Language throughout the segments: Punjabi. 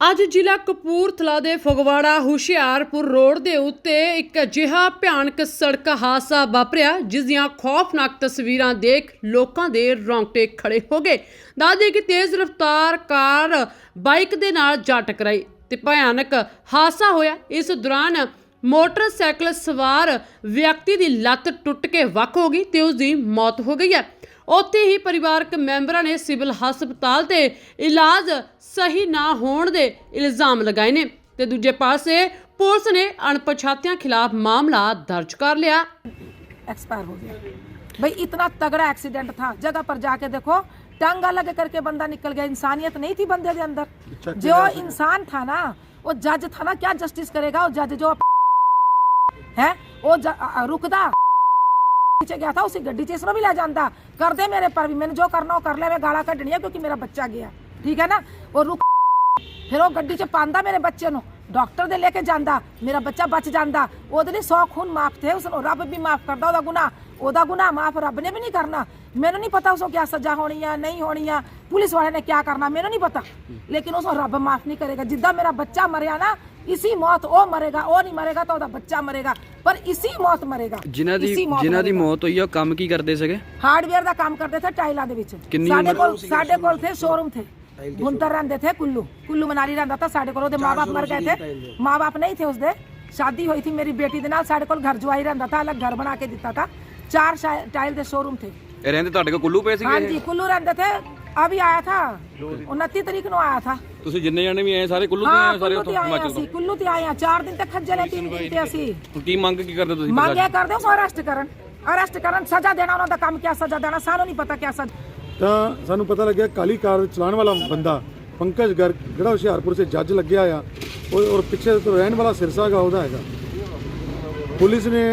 ਅੱਜ ਜ਼ਿਲ੍ਹਾ ਕਪੂਰਥਲਾ ਦੇ ਫਗਵਾੜਾ ਹੁਸ਼ਿਆਰਪੁਰ ਰੋਡ ਦੇ ਉੱਤੇ ਇੱਕ ਅਜਿਹਾ ਭਿਆਨਕ ਸੜਕ ਹਾਦਸਾ ਵਾਪਰਿਆ, ਜਿਸ ਦੀਆਂ ਖੌਫਨਾਕ ਤਸਵੀਰਾਂ ਦੇਖ ਲੋਕਾਂ ਦੇ ਰੌਂਗਟੇ ਖੜੇ ਹੋ ਗਏ। ਦੱਸਦੇ ਕਿ ਤੇਜ਼ ਰਫ਼ਤਾਰ ਕਾਰ ਬਾਈਕ ਦੇ ਨਾਲ ਜਾ ਟਕਰਾਈ ਤੇ ਭਿਆਨਕ ਹਾਦਸਾ ਹੋਇਆ। ਇਸ ਦੌਰਾਨ ਮੋਟਰਸਾਈਕਲ ਸਵਾਰ ਵਿਅਕਤੀ ਦੀ ਲੱਤ ਟੁੱਟ ਕੇ ਵੱਖ ਹੋ ਗਈ ਤੇ ਉਸ ਦੀ ਮੌਤ ਹੋ ਗਈ ਹੈ। ਉੱਥੇ ਹੀ ਪਰਿਵਾਰਕ ਮੈਂਬਰਾਂ ਨੇ ਸਿਵਲ ਹਸਪਤਾਲ ਤੇ ਇਲਾਜ ਸਹੀ ਨਾ ਹੋਣ ਦੇ ਇਲਜ਼ਾਮ ਲਗਾਏ ਨੇ ਤੇ ਦੂਜੇ ਪਾਸੇ ਪੁਲਿਸ ਨੇ ਅਣਪਛਾਤਿਆਂ ਖਿਲਾਫ ਮਾਮਲਾ ਦਰਜ ਕਰ ਲਿਆ एक्सपायर हो गया भाई इतना तगड़ा एक्सीडेंट था जगह पर जाके देखो टंग अलग करके बंदा निकल गया इंसानियत नहीं थी बंदे के अंदर जो इंसान था ना वो जज था ना क्या जस्टिस करेगा वो जज जो है वो ज- अ- अ- रुकदा ਚ ਗਿਆ ਥਾ ਉਸੇ ਗੱਡੀ ਚ ਇਸ ਨੂੰ ਵੀ ਲੈ ਜਾਂਦਾ। ਕਰਦੇ ਮੇਰੇ ਪਰ ਵੀ, ਮੈਨੂੰ ਜੋ ਕਰਨਾ ਉਹ ਕਰ ਲਿਆ ਮੈਂ ਗਾਲਾਂ ਕੱਢਣੀਆਂ ਕਿਉਂਕਿ ਮੇਰਾ ਬੱਚਾ ਗਿਆ। ਠੀਕ ਹੈ ਨਾ? ਉਹ ਰੁਕ ਫਿਰ ਉਹ ਗੱਡੀ ਚ ਪਾਉਂਦਾ ਮੇਰੇ ਬੱਚੇ ਨੂੰ। ਡਾਕਟਰ ਦੇ ਲੈ ਕੇ ਜਾਂਦਾ, ਮੇਰਾ ਬੱਚਾ ਬਚ ਜਾਂਦਾ। ਉਹਦੇ ਲਈ 100 ਖੂਨ ਮਾਫ ਤੇ ਉਸ ਨੂੰ ਰੱਬ ਵੀ ਮਾਫ ਕਰਦਾ, ਉਹਦਾ ਗੁਨਾਹ। ਉਹਦਾ ਗੁਨਾਹ ਮਾਫ ਰੱਬ ਨੇ ਵੀ ਨਹੀਂ ਕਰਨਾ। ਮੈਨੂੰ ਨਹੀਂ ਪਤਾ ਉਸ ਨੂੰ ਕੀ ਸਜ਼ਾ ਹੋਣੀ ਆ, ਨਹੀਂ ਹੋਣੀ ਆ। ਪੁਲਿਸ ਵਾਲੇ ਨੇ ਕੀ ਕਰਨਾ, ਮੈਨੂੰ ਨਹੀਂ ਪਤਾ। ਲੇਕਿਨ ਉਸ ਨੂੰ ਰੱਬ ਮਾਫ ਨਹੀਂ ਕਰੇਗਾ। ਜਿੱਦਾਂ ਮੇਰਾ ਬੱਚਾ ਮਰਿਆ ਨਾ ਇਸੀ ਮੌਤ ਉਹ ਮਰੇਗਾ ਉਹ ਨਹੀਂ ਮਰੇਗਾ ਤਾਂ ਉਹਦਾ ਬੱਚਾ ਮਰੇਗਾ ਪਰ ਇਸੀ ਮੌਤ ਮਰੇਗਾ ਜਿਨ੍ਹਾਂ ਦੀ ਇਸੀ ਮੌਤ ਜਿਨ੍ਹਾਂ ਦੀ ਮਰੇਗਾ। ਮੌਤ ਹੋਈ ਆ ਉਹ ਕੰਮ ਕੀ ਕਰਦੇ ਸੀਗੇ ਹਾਰਡਵੇਅਰ ਦਾ ਕੰਮ ਕਰਦੇ ਥੇ ਟਾਈਲਾਂ ਦੇ ਵਿੱਚ ਕਿੰਨੀ ਸਾਡੇ ਉਮਰ- ਕੋਲ ਸਾਡੇ ਕੋਲ ਥੇ ਸ਼ੋਰੂਮ ਥੇ ਗੁੰਤਰ ਰਹਿੰਦੇ ਥੇ ਕੁੱਲੂ ਕੁੱਲੂ ਮਨਾਲੀ ਰਹਿੰਦਾ ਤਾਂ ਸਾਡੇ ਕੋਲ ਉਹਦੇ ਮਾਪੇ ਮਰ ਗਏ ਥੇ ਮਾਪੇ ਨਹੀਂ ਥੇ ਉਸਦੇ ਸ਼ਾਦੀ ਹੋਈ ਥੀ ਮੇਰੀ ਬੇਟੀ ਦੇ ਨਾਲ ਸਾਡੇ ਕੋਲ ਘਰ ਜਵਾਈ ਰਹਿੰਦਾ ਤਾਂ ਅਲੱਗ ਘਰ ਬਣਾ ਕੇ ਦਿੱਤਾ ਤਾਂ ਚਾਰ ਸ਼ਾ- ਟਾਈਲ ਦੇ ਸ਼ੋਰੂਮ ਥੇ ਇਹ ਰਹਿੰਦੇ ਤੁਹਾਡੇ ਕੋਲ ਕੁੱਲੂ ਪਏ ਸੀਗੇ हाँ जी कुल्लू रहते थे अभी आया था उनतीस तारीख ਨੂੰ ਆਇਆ था ਤੁਸੀਂ ਜਿੰਨੇ ਜਾਣੇ ਵੀ ਆਏ ਸਾਰੇ ਕੁੱਲੂ ਤੋਂ ਹਾਂ ਆਏ ਸਾਰੇ ਕੁੱਲੂ ਤੇ ਉੱਥੋਂ ਆਏ ਹਿਮਾਚਲ ਅਸੀਂ ਕੁੱਲੂ ਤੇ ਆਏ ਹਾਂ ਚਾਰ ਦਿਨ ਤੱਕ ਖੱਜਲ ਹੈ ਤਿੰਨ ਦਿਨ ਤੇ ਅਸੀਂ ਤੋਂ ਕੀ ਮੰਗ ਕੀ ਕਰਦੇ ਤੁਸੀਂ ਮੰਗਿਆ ਕਰਦੇ ਉਸ ਅਰੈਸਟ ਕਰਨ ਅਰੈਸਟ ਕਰਨ ਸਜ਼ਾ ਦੇਣਾ ਉਹਨਾਂ ਦਾ ਕੰਮ ਕਿਆ ਸਜ਼ਾ ਦੇਣਾ ਸਾਨੂੰ ਨਹੀਂ ਪਤਾ ਕਿਆ ਸਜ਼ਾ ਤਾਂ ਸਾਨੂੰ ਪਤਾ ਲੱਗਿਆ ਕਾਲੀ ਕਾਰ ਚਲਾਉਣ ਵਾਲਾ ਬੰਦਾ ਪੰਕਜ ਗਰਗ ਜਿਹੜਾ ਹੁਸ਼ਿਆਰਪੁਰ ਸੇ ਜੱਜ ਲੱਗਿਆ ਆ ਉਹ ਔਰ ਪਿੱਛੇ ਤੋਂ ਰਹਿਣ ਵਾਲਾ ਸਿਰਸਾ ਗਾ ਉਹਦਾ ਹੈਗਾ ਪੁਲਿਸ ਨੇ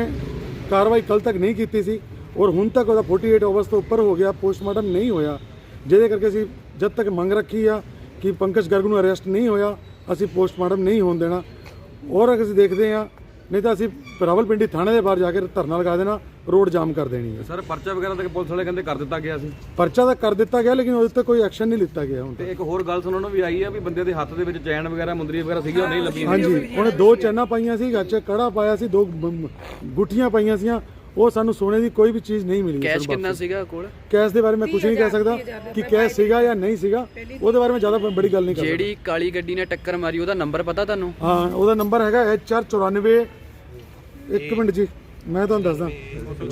ਕਾਰਵਾਈ ਕੱਲ ਤੱਕ ਨਹੀਂ ਕੀਤੀ ਸੀ ਔਰ ਹੁਣ ਤੱਕ ਉਹਦਾ 48 ਆਵਰਸ ਤੋਂ ਉੱਪਰ ਹੋ ਗਿਆ ਪੋਸਟਮਾਰਟਮ ਨਹੀਂ ਹੋਇਆ ਜਿਹਦੇ ਕਰਕੇ ਅਸੀਂ ਜਦ ਤੱਕ ਮੰਗ ਰੱਖੀ ਆ ਕਿ ਪੰਕਜ ਗਰਗ ਨੂੰ ਅਰੈਸਟ ਨਹੀਂ ਹੋਇਆ ਅਸੀਂ ਪੋਸਟਮਾਰਟਮ ਨਹੀਂ ਹੋਣ ਦੇਣਾ। ਔਰ ਅਗਰ ਅਸੀਂ ਦੇਖਦੇ ਆ ਨਹੀਂ ਤਾਂ ਅਸੀਂ ਰਾਵਲਪਿੰਡੀ ਥਾਣੇ ਦੇ ਬਾਹਰ ਜਾ ਕੇ ਧਰਨਾ ਲਗਾ ਦੇਣਾ ਰੋਡ ਜਾਮ ਕਰ ਦੇਣੀ ਹੈ। ਸਰ ਪਰਚਾ ਵਗੈਰਾ ਤਾਂ ਪੁਲਿਸ ਵਾਲੇ ਕਹਿੰਦੇ ਕਰ ਦਿੱਤਾ ਗਿਆ ਸੀ। ਪਰਚਾ ਤਾਂ ਕਰ ਦਿੱਤਾ ਗਿਆ ਲੇਕਿਨ ਉਹਦੇ ਤੇ ਕੋਈ ਐਕਸ਼ਨ ਨਹੀਂ ਲਿੱਤਾ ਗਿਆ ਹੁਣ ਤੇ ਇੱਕ ਹੋਰ ਗੱਲ ਸੁਣਨ ਨੂੰ ਵੀ ਆਈ ਆ ਵੀ ਬੰਦੇ ਦੇ ਹੱਥ ਦੇ ਵਿੱਚ ਚੈਨ ਵਗੈਰਾ ਮੁੰਦਰੀ ਵਗੈਰਾ ਸੀਗੀ ਉਹ ਨਹੀਂ ਲੱਭੀ ਹਾਂਜੀ। ਉਹਨੇ ਦੋ ਚੈਨਾਂ ਪਾਈਆਂ ਸੀ ਗੱਚ ਕੜਾ ਪਾਇਆ ਸੀ ਦੋ ਗੁੱਠੀਆਂ ਪਾਈਆਂ ਸੀਆਂ ਉਹ ਸਾਨੂੰ ਸੋਨੇ ਦੀ ਕੋਈ ਵੀ ਚੀਜ਼ ਨਹੀਂ ਮਿਲੀ ਕੈਸ਼ ਕਿੰਨਾ ਸੀਗਾ ਕੋਲ? ਕੈਸ਼ ਦੇ ਬਾਰੇ ਮੈਂ ਕੁਝ ਨਹੀਂ ਕਹਿ ਸਕਦਾ ਕਿ ਕੈਸ਼ ਸੀਗਾ ਜਾਂ ਨਹੀਂ ਸੀਗਾ ਉਹਦੇ ਬਾਰੇ ਮੈਂ ਜ਼ਿਆਦਾ ਬੜੀ ਗੱਲ ਨਹੀਂ ਕਰ ਸਕਦਾ। ਜਿਹੜੀ ਕਾਲੀ ਗੱਡੀ ਨੇ ਟੱਕਰ ਮਾਰੀ ਉਹਦਾ ਨੰਬਰ ਪਤਾ ਤੁਹਾਨੂੰ? ਹਾਂ ਉਹਦਾ ਨੰਬਰ ਹੈਗਾ HR94 ਇੱਕ ਮਿੰਟ ਜੀ ਮੈਂ ਤੁਹਾਨੂੰ ਦੱਸਦਾ।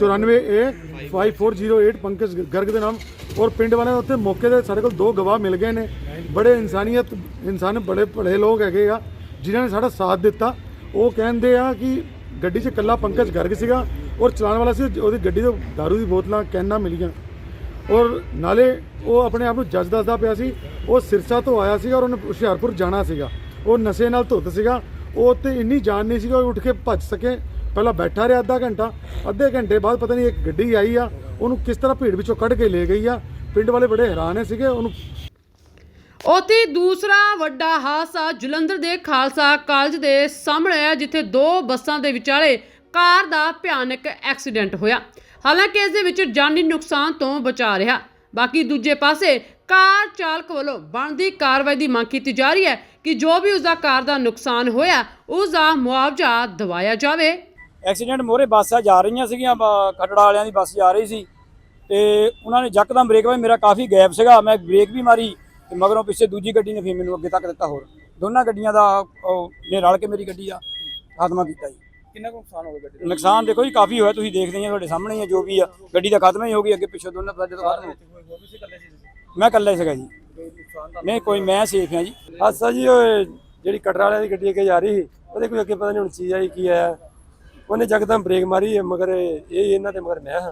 94A 5408 ਪੰਕਜ ਗਰਗ ਦੇ ਨਾਮ। ਔਰ ਪਿੰਡ ਵਾਲਿਆਂ ਉੱਥੇ ਮੌਕੇ ਤੇ ਸਾਡੇ ਕੋਲ ਦੋ ਗਵਾਹ ਮਿਲ ਗਏ ਨੇ। ਬੜੇ ਇਨਸਾਨੀਅਤ ਇਨਸਾਨ ਬੜੇ ਭਲੇ ਲੋਕ ਹੈਗੇ ਆ ਜਿਨ੍ਹਾਂ ਨੇ ਸਾਡਾ ਸਾਥ ਦਿੱਤਾ। ਉਹ ਕਹਿੰਦੇ ਆ ਕਿ ਗੱਡੀ 'ਚ ਇਕੱਲਾ ਪੰਕਜ ਗਰਗ ਸੀਗਾ। ਔਰ ਚਲਾਉਣ ਵਾਲਾ ਸੀ, ਉਹਦੀ ਗੱਡੀ ਤੋਂ ਦਾਰੂ ਦੀ ਬੋਤਲਾਂ, ਕੈਨਾਂ ਮਿਲੀਆਂ। ਔਰ ਨਾਲੇ ਉਹ ਆਪਣੇ ਆਪ ਨੂੰ ਜੱਜ ਦੱਸਦਾ ਪਿਆ ਸੀ, ਉਹ ਸਿਰਸਾ ਤੋਂ ਆਇਆ ਸੀਗਾ ਔਰ ਉਹਨੇ ਹੁਸ਼ਿਆਰਪੁਰ ਜਾਣਾ ਸੀਗਾ। ਉਹ ਨਸ਼ੇ ਨਾਲ ਧੁੱਤ ਸੀਗਾ, ਉਹ ਤੇ ਇੰਨੀ ਜਾਨ ਨਹੀਂ ਸੀਗਾ, ਉਹ ਉੱਠ ਕੇ ਭੱਜ ਸਕੇ। ਪਹਿਲਾਂ ਬੈਠਾ ਰਿਹਾ ਅੱਧਾ ਘੰਟਾ, ਅੱਧੇ ਘੰਟੇ ਬਾਅਦ ਪਤਾ ਨਹੀਂ ਇੱਕ ਗੱਡੀ ਆਈ ਆ, ਉਹਨੂੰ ਕਿਸ ਤਰ੍ਹਾਂ ਭੀੜ ਵਿੱਚੋਂ ਕੱਢ ਕੇ ਲੈ ਗਈ ਆ। ਪਿੰਡ ਵਾਲੇ ਬੜੇ ਹੈਰਾਨ ਸੀਗੇ, ਉਹਨੂੰ ਉੱਥੇ ਦੂਸਰਾ ਵੱਡਾ ਹਾਦਸਾ ਜਲੰਧਰ ਦੇ ਖਾਲਸਾ ਕਾਲਜ ਦੇ ਸਾਹਮਣੇ ਹੈ ਜਿੱਥੇ ਦੋ ਬੱਸਾਂ ਦੇ ਵਿਚਾਲੇ ਕਾਰ ਦਾ ਭਿਆਨਕ ਐਕਸੀਡੈਂਟ ਹੋਇਆ। ਹਾਲਾਂਕਿ ਇਸ ਦੇ ਵਿੱਚ ਜਾਨੀ ਨੁਕਸਾਨ ਤੋਂ ਬਚਾ ਰਿਹਾ। ਬਾਕੀ ਦੂਜੇ ਪਾਸੇ ਕਾਰ ਚਾਲਕ ਵੱਲੋਂ ਬਣਦੀ ਕਾਰਵਾਈ ਦੀ ਮੰਗ ਕੀਤੀ ਜਾ ਰਹੀ ਹੈ ਕਿ ਜੋ ਵੀ ਉਸ ਦਾ ਕਾਰ ਦਾ ਨੁਕਸਾਨ ਹੋਇਆ ਉਸ ਦਾ ਮੁਆਵਜ਼ਾ ਦਿਵਾਇਆ ਜਾਵੇ। ਐਕਸੀਡੈਂਟ ਮੋਰੇ ਬੱਸਾਂ ਜਾ ਰਹੀਆਂ ਸੀਗੀਆਂ, ਬ- ਖਟੜਾ ਵਾਲਿਆਂ ਦੀ ਬੱਸ ਜਾ ਰਹੀ ਸੀ। ਤੇ ਉਹਨਾਂ ਨੇ ਯਕਦਮ ਬ੍ਰੇਕ ਵਾਈ ਮੇਰਾ ਕਾਫੀ ਗੈਪ ਸੀਗਾ, ਮੈਂ ਬ੍ਰੇਕ ਵੀ ਮਾਰੀ ਤੇ ਮਗਰੋਂ ਪਿੱਛੇ ਦੂਜੀ ਗੱਡੀ ਨੇ ਫਿਰ ਮੈਨੂੰ ਅੱਗੇ ਤੱਕ ਦਿੱਤਾ ਹੋਰ। ਦੋਨਾਂ ਗੱਡੀਆਂ ਦਾ ਉਹ, ਨੇ ਰਲ ਕੇ ਮੇਰੀ ਗੱਡੀ ਦਾ ਖਾਤਮਾ ਕੀਤਾ ਜੀ। ਕਿੰਨਾ ਕੁ ਨੁਕਸਾਨ ਹੋ ਗਿਆ ਗੱਡੀ ਨੁਕਸਾਨ ਦੇਖੋ ਜੀ ਕਾਫੀ ਹੋਇਆ ਤੁਸੀਂ ਦੇਖਦੇ ਹੀ ਆ ਤੁਹਾਡੇ ਸਾਹਮਣੇ ਹੀ ਆ ਜੋ ਵੀ ਆ ਗੱਡੀ ਦਾ ਖਾਤਮਾ ਹੀ ਹੋ ਗਈ ਅੱਗੇ ਪਿੱਛੇ ਦੋਨਾਂ ਦਾ ਜਦੋਂ ਖਾਤਮਾ ਹੋਰ ਵੀ ਸੀ ਇਕੱਲੇ ਸੀ ਤੁਸੀਂ? ਮੈਂ ਇਕੱਲਾ ਹੀ ਸੀਗਾ ਜੀ। ਕੋਈ ਨੁਕਸਾਨ ਦਾ ਨਹੀਂ ਕੋਈ ਮੈਂ ਸੇਫ ਹਾਂ ਜੀ। ਹਾਦਸਾ ਜੀ ਉਹ ਜਿਹੜੀ ਕਟਰਾ ਵਾਲਿਆਂ ਦੀ ਗੱਡੀ ਅੱਗੇ ਜਾ ਰਹੀ ਸੀ ਉਹਦੇ ਕੋਈ ਅੱਗੇ ਪਤਾ ਨਹੀਂ ਹੁਣ ਚੀਜ਼ ਆਈ ਕੀ ਆਇਆ ਉਹਨੇ ਜਕਦਮ ਬ੍ਰੇਕ ਮਾਰੀ ਮਗਰ ਇਹ ਇਹਨਾਂ ਦੇ ਮਗਰ ਮੈਂ ਹਾਂ।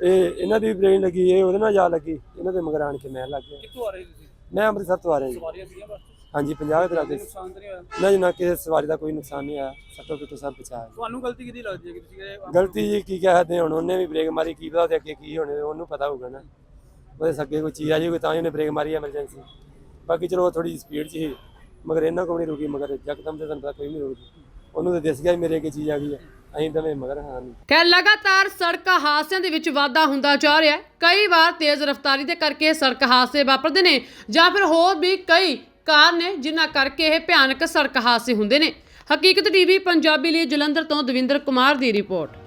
ਇਹ ਇਹਨਾਂ ਦੀ ਵੀ ਬ੍ਰੇਕ ਲੱਗੀ ਇਹ ਉਹਦੇ ਨਾਲ ਜਾ ਲੱਗੀ ਇਹਨਾਂ ਦੇ ਮਗਰ ਆਣ ਕੇ ਮੈਂ ਲੱਗ ਗਿਆ। ਕਿੱਥੋਂ ਆ ਰਹੇ ਤੁਸੀਂ? ਮੈਂ ਅੰਮ੍ਰਿਤਸਰ ਤੋਂ ਆ ਰਿਹਾ ਜੀ। ਸਵਾਰੀਆਂ ਸੀਗੀਆਂ ਬਸ? ਹਾਂਜੀ 50 ਦੇ ਲਾਗੇ ਨੁਕਸਾਨ ਤਾਂ ਨਹੀਂ ਹੋਇਆ? ਨਾ ਜੀ ਨਾ ਕਿਸੇ ਸਵਾਰੀ ਦਾ ਕੋਈ ਨੁਕਸਾਨ ਨਹੀਂ ਆਇਆ ਸੱਟੋ ਪਿੱਟੋ ਸਭ ਬਚਾਇਆ ਤੁਹਾਨੂੰ ਗਲਤੀ ਕਿਹਦੀ ਲੱਗਦੀ ਹੈ ਕਿ ਤੁਸੀਂ ਇਹ ਗਲਤੀ ਜੀ ਕੀ ਕਹਦੇ ਹੁਣ? ਉਹਨੇ ਵੀ ਬ੍ਰੇਕ ਮਾਰੀ ਕੀ ਪਤਾ ਉਹਦੇ ਅੱਗੇ ਕੀ ਹੋਣੇ ਉਹਨੂੰ ਪਤਾ ਹੋਊਗਾ ਨਾ। ਉਹਦੇ ਅੱਗੇ ਕੋਈ ਚੀਜ਼ ਆ ਜਾਊਗੀ ਤਾਂ ਹੀ ਉਹਨੇ ਬ੍ਰੇਕ ਮਾਰੀ ਐਮਰਜੈਂਸੀ। ਬਾਕੀ ਚਲੋ ਥੋੜੀ ਸਪੀਡ 'ਚ ਸੀ ਮਗਰ ਇਹਨਾਂ ਕੋਲ ਨਹੀਂ ਰੁਕੀ ਮਗਰ ਯਕਦਮ ਤੇ ਤੁਹਾਨੂੰ ਪਤਾ ਕੋਈ ਨਹੀਂ ਰੁਕਦੀ ਉਹਨੂੰ ਤਾਂ ਦਿਸ ਗਿਆ ਵੀ ਮੇਰੇ ਅੱਗੇ ਚੀਜ਼ ਆ ਗਈ ਆ। ਅਸੀਂ ਤਾਂ ਮਗਰ ਹਾਂ ਨਹੀਂ। ਖੈਰ ਲਗਾਤਾਰ ਸੜਕ ਹਾਦਸਿਆਂ ਦੇ ਵਿੱਚ ਵਾਧਾ ਹੁੰਦਾ ਜਾ ਰਿਹਾ ਹੈ। ਕਈ ਵਾਰ ਤੇਜ਼ ਰਫ਼ਤਾਰੀ ਦੇ ਕਰਕੇ ਸੜਕ ਹਾਦਸੇ ਵਾਪਰਦੇ ਨੇ ਜਾਂ ਫਿਰ ਹੋਰ ਵੀ ਕਈ ਕਾਰ ਨੇ ਜਿਨ੍ਹਾਂ ਕਰਕੇ ਇਹ ਭਿਆਨਕ ਸੜਕ ਹਾਦਸੇ ਹੁੰਦੇ ਨੇ। ਹਕੀਕਤ ਟੀਵੀ, ਪੰਜਾਬੀ ਲਈ ਜਲੰਧਰ ਤੋਂ ਦਵਿੰਦਰ ਕੁਮਾਰ ਦੀ ਰਿਪੋਰਟ।